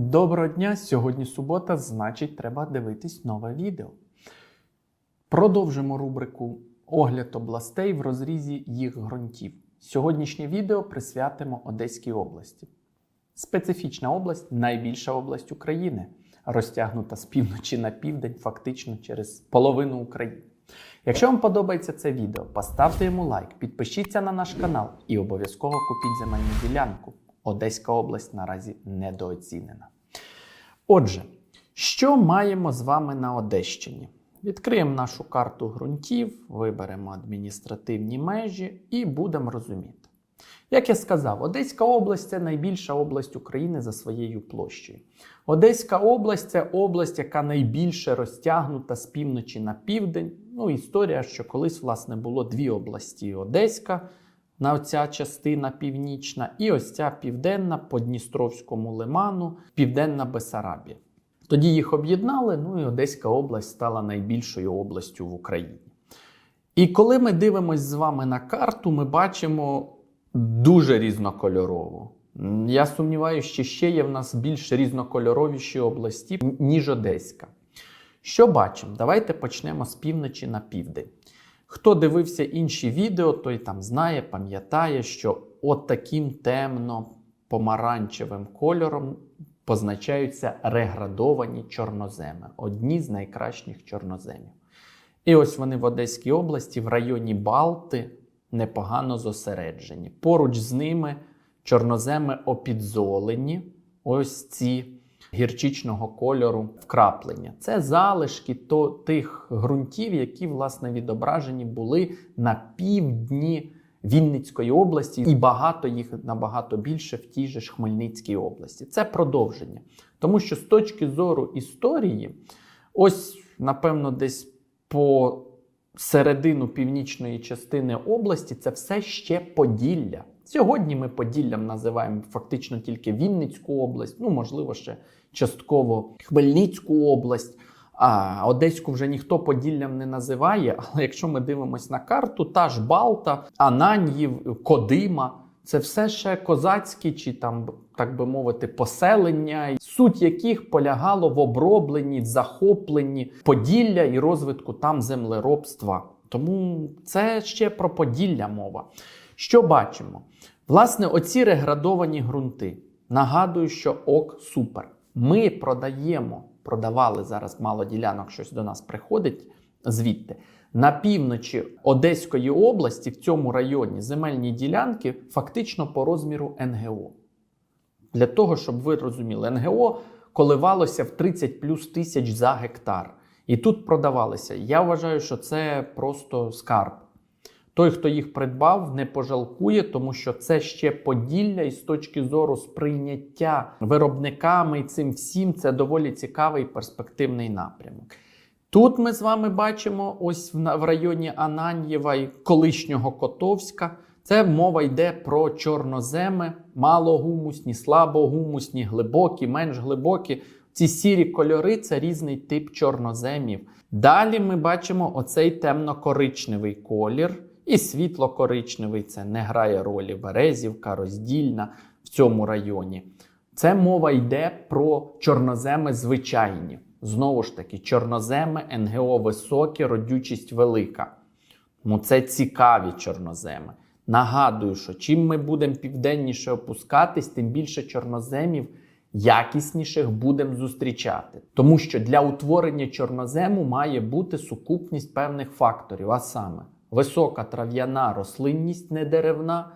Доброго дня! Сьогодні субота, значить, треба дивитись нове відео. Продовжимо рубрику Огляд областей в розрізі їх ґрунтів. Сьогоднішнє відео присвятимо Одеській області. Специфічна область найбільша область України, розтягнута з півночі на південь, фактично через половину України. Якщо вам подобається це відео, поставте йому лайк, підпишіться на наш канал і обов'язково купіть земельну ділянку. Одеська область наразі недооцінена. Отже, що маємо з вами на Одещині? Відкриємо нашу карту ґрунтів, виберемо адміністративні межі і будемо розуміти. Як я сказав, Одеська область це найбільша область України за своєю площею. Одеська область це область, яка найбільше розтягнута з півночі на південь. Ну, історія, що колись, власне, було дві області: Одеська, на оця частина північна, і ось ця південна по Дністровському лиману, Південна Бесарабія. Тоді їх об'єднали, ну і Одеська область стала найбільшою областю в Україні. І коли ми дивимося з вами на карту, ми бачимо дуже різнокольорову. Я сумніваюся, що ще є в нас більш різнокольоровіші області, ніж Одеська. Що бачимо? Давайте почнемо з півночі на південь. Хто дивився інші відео, той там знає, пам'ятає, що от таким темно-помаранчевим кольором позначаються реградовані чорноземи, одні з найкращих чорноземів. І ось вони в Одеській області, в районі Балти, непогано зосереджені. Поруч з ними чорноземи опідзолені, ось ці гірчичного кольору вкраплення. Це залишки то, тих ґрунтів, які власне відображені були на півдні Вінницької області, і багато їх набагато більше в тій же ж Хмельницькій області. Це продовження. Тому що з точки зору історії, ось, напевно, десь по середину північної частини області це все ще Поділля. Сьогодні ми Поділлям називаємо фактично тільки Вінницьку область, ну, можливо, ще частково Хмельницьку область. А Одеську вже ніхто Поділлям не називає. Але якщо ми дивимося на карту, та ж Балта, Ананьїв, Кодима це все ще козацькі чи там, так би мовити, поселення, суть яких полягало в обробленні, захопленні Поділля і розвитку там землеробства. Тому це ще про Поділля мова. Що бачимо? Власне, оці реградовані ґрунти. Нагадую, що ок супер. Ми продаємо, продавали зараз мало ділянок, щось до нас приходить звідти. На півночі Одеської області, в цьому районі, земельні ділянки фактично по розміру НГО. Для того, щоб ви розуміли, НГО коливалося в 30 плюс тисяч за гектар. І тут продавалися. Я вважаю, що це просто скарб. Той, хто їх придбав, не пожалкує, тому що це ще Поділля, і з точки зору сприйняття виробниками і цим всім це доволі цікавий перспективний напрямок. Тут ми з вами бачимо, ось в районі Ананьєва і колишнього Котовська. Це мова йде про чорноземи, малогумусні, слабогумусні, глибокі, менш глибокі. Ці сірі кольори це різний тип чорноземів. Далі ми бачимо оцей темно-коричневий колір. І світло-коричневий це не грає ролі Березівка, роздільна в цьому районі. Це мова йде про чорноземи звичайні. Знову ж таки, чорноземи НГО високі, родючість велика. Ну, Це цікаві чорноземи. Нагадую, що чим ми будемо південніше опускатись, тим більше чорноземів якісніших будемо зустрічати. Тому що для утворення чорнозему має бути сукупність певних факторів, а саме висока трав'яна рослинність недеревна,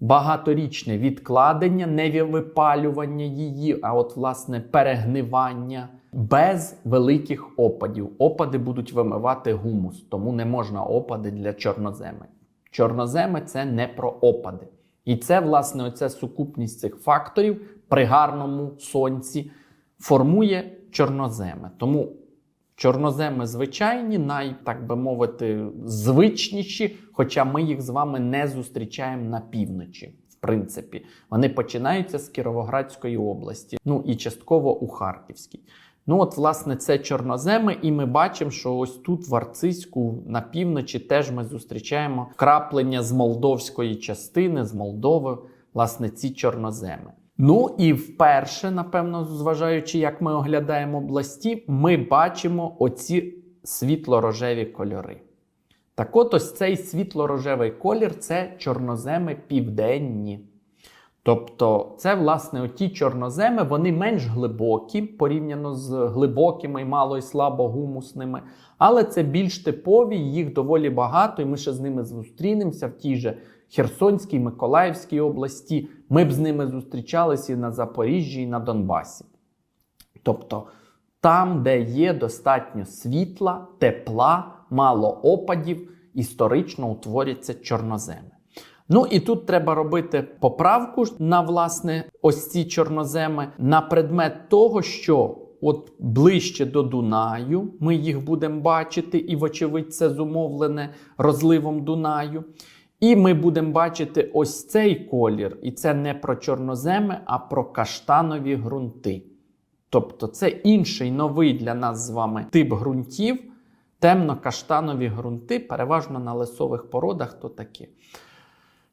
багаторічне відкладення, не випалювання її, а от, власне, перегнивання. Без великих опадів. Опади будуть вимивати гумус, тому не можна опади для чорноземи. Чорноземи це не про опади. І це, власне, оця сукупність цих факторів при гарному сонці формує чорноземи. Тому чорноземи звичайні, най, так би мовити, звичніші, хоча ми їх з вами не зустрічаємо на півночі. В принципі, вони починаються з Кіровоградської області, ну і частково у Харківській. Ну, от, власне, це чорноземи, і ми бачимо, що ось тут, в Арцизьку, на півночі, теж ми зустрічаємо вкраплення з молдовської частини, з Молдови, власне, ці чорноземи. Ну і вперше, напевно, зважаючи, як ми оглядаємо області, ми бачимо оці світло-рожеві кольори. Так от ось цей світло-рожевий колір це чорноземи південні. Тобто, це, власне, оті чорноземи, вони менш глибокі порівняно з глибокими, мало і слабогумусними, але це більш типові, їх доволі багато, і ми ще з ними зустрінемося в тій же Херсонській, Миколаївській області. Ми б з ними зустрічалися і на Запоріжжі, і на Донбасі. Тобто, там, де є достатньо світла, тепла, мало опадів, історично утворяться чорноземи. Ну і тут треба робити поправку на власне ось ці чорноземи на предмет того, що от ближче до Дунаю ми їх будемо бачити, і, вочевидь, це зумовлене розливом Дунаю. І ми будемо бачити ось цей колір, і це не про чорноземи, а про каштанові ґрунти. Тобто це інший новий для нас з вами тип ґрунтів, темно-каштанові ґрунти, переважно на лесових породах то такі.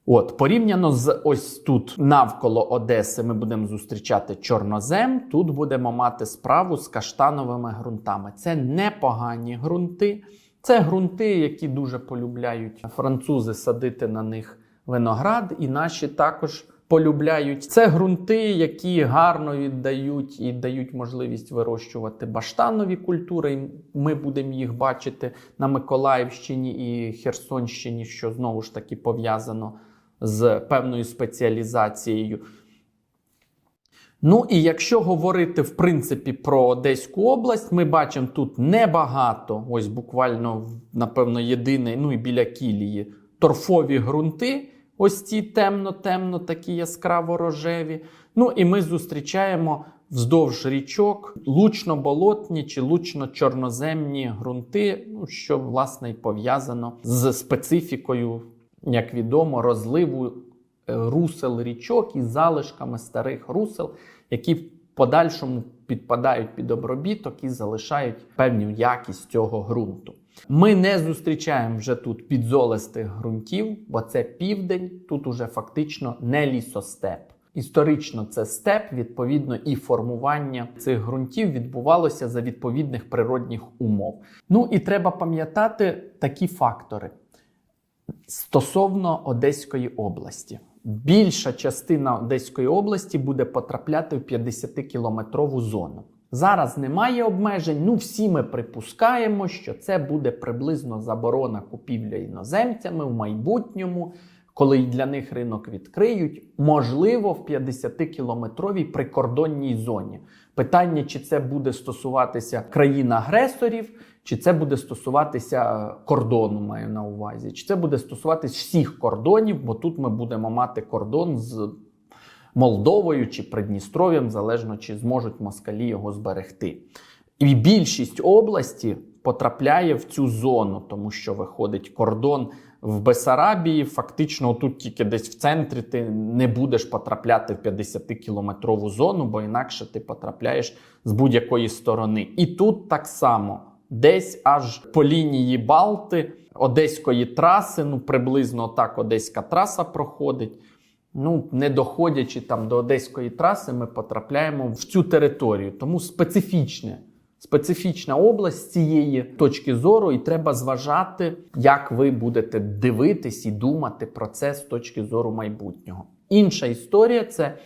От, порівняно з ось тут навколо Одеси ми будемо зустрічати чорнозем. Тут будемо мати справу з каштановими ґрунтами. Це непогані ґрунти. Це ґрунти, які дуже полюбляють французи садити на них виноград, і наші також полюбляють. Це ґрунти, які гарно віддають і дають можливість вирощувати баштанові культури. Ми будемо їх бачити на Миколаївщині і Херсонщині, що знову ж таки пов'язано з певною спеціалізацією. Ну і якщо говорити в принципі про Одеську область, ми бачимо тут небагато, ось буквально, напевно, єдиний, ну і біля кілії, торфові ґрунти, ось ці темно-темно, такі яскраво рожеві. Ну і ми зустрічаємо вздовж річок лучно-болотні чи лучно-чорноземні ґрунти, ну, що власне і пов'язано з специфікою, як відомо, розливу русел річок із залишками старих русел, які в подальшому підпадають під обробіток і залишають певну якість цього ґрунту. Ми не зустрічаємо вже тут підзолистих ґрунтів, бо це південь, тут уже фактично не лісостеп. Історично це степ, відповідно, і формування цих ґрунтів відбувалося за відповідних природних умов. Ну і треба пам'ятати такі фактори стосовно Одеської області. Більша частина Одеської області буде потрапляти в 50-кілометрову зону. Зараз немає обмежень. Ну, всі ми припускаємо, що це буде приблизно заборона купівля іноземцями в майбутньому, коли для них ринок відкриють, можливо, в 50-кілометровій прикордонній зоні. Питання, чи це буде стосуватися країн-агресорів, чи це буде стосуватися кордону, маю на увазі, чи це буде стосуватися всіх кордонів, бо тут ми будемо мати кордон з Молдовою чи Придністров'ям, залежно чи зможуть москалі його зберегти. І більшість області потрапляє в цю зону, тому що виходить кордон в Бесарабії. Фактично, тут тільки десь в центрі ти не будеш потрапляти в 50-кілометрову зону, бо інакше ти потрапляєш з будь-якої сторони. І тут так само. Десь аж по лінії Балти, Одеської траси, ну приблизно так Одеська траса проходить. Ну, не доходячи там до Одеської траси, ми потрапляємо в цю територію. Тому специфічне, специфічна область цієї точки зору, і треба зважати, як ви будете дивитись і думати про це з точки зору майбутнього. Інша історія це.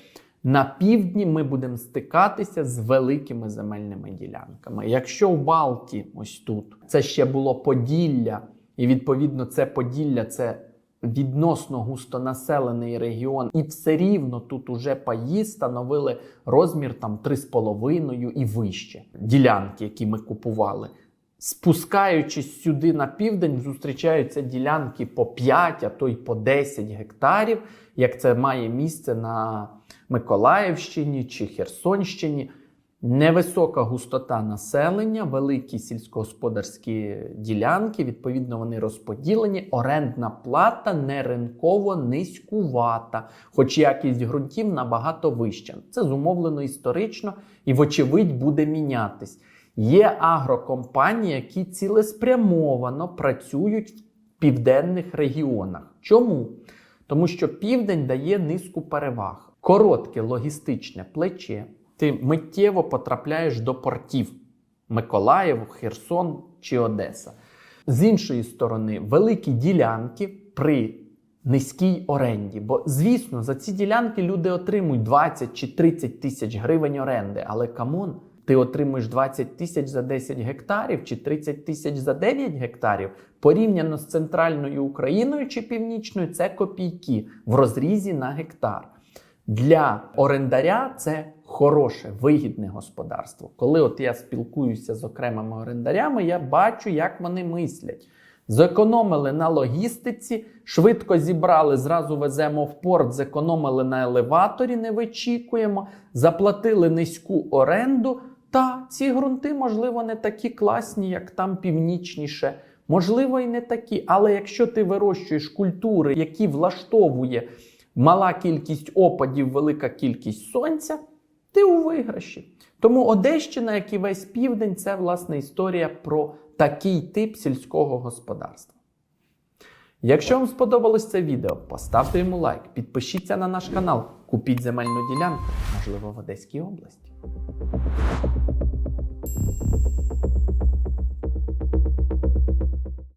На півдні ми будемо стикатися з великими земельними ділянками. Якщо в Балті, ось тут, це ще було Поділля, і відповідно це Поділля це відносно густонаселений регіон, і все рівно тут уже паї становили розмір там 3,5 і вище ділянки, які ми купували. Спускаючись сюди на південь, зустрічаються ділянки по 5, а то й по 10 гектарів, як це має місце на Миколаївщині чи Херсонщині. Невисока густота населення, великі сільськогосподарські ділянки, відповідно, вони розподілені. Орендна плата не ринково низькувата, хоч якість ґрунтів набагато вища. Це зумовлено історично і, вочевидь, буде мінятись. Є агрокомпанії, які цілеспрямовано працюють в південних регіонах. Чому? Тому що південь дає низку переваг. Коротке логістичне плече, ти миттєво потрапляєш до портів Миколаїв, Херсон чи Одеса. З іншої сторони, великі ділянки при низькій оренді. Бо, звісно, за ці ділянки люди отримують 20 чи 30 тисяч гривень оренди. Але камон, ти отримуєш 20 тисяч за 10 гектарів чи 30 тисяч за 9 гектарів. Порівняно з центральною Україною чи північною, це копійки в розрізі на гектар. Для орендаря це хороше, вигідне господарство. Коли от я спілкуюся з окремими орендарями, я бачу, як вони мислять. Зекономили на логістиці, швидко зібрали, зразу веземо в порт, зекономили на елеваторі, не вичікуємо, заплатили низьку оренду. Та ці ґрунти, можливо, не такі класні, як там північніше. Можливо, і не такі. Але якщо ти вирощуєш культури, які влаштовує мала кількість опадів, велика кількість сонця, ти у виграші. Тому Одещина, як і весь південь, це власне історія про такий тип сільського господарства. Якщо вам сподобалось це відео, поставте йому лайк, підпишіться на наш канал, купіть земельну ділянку, можливо, в Одеській області.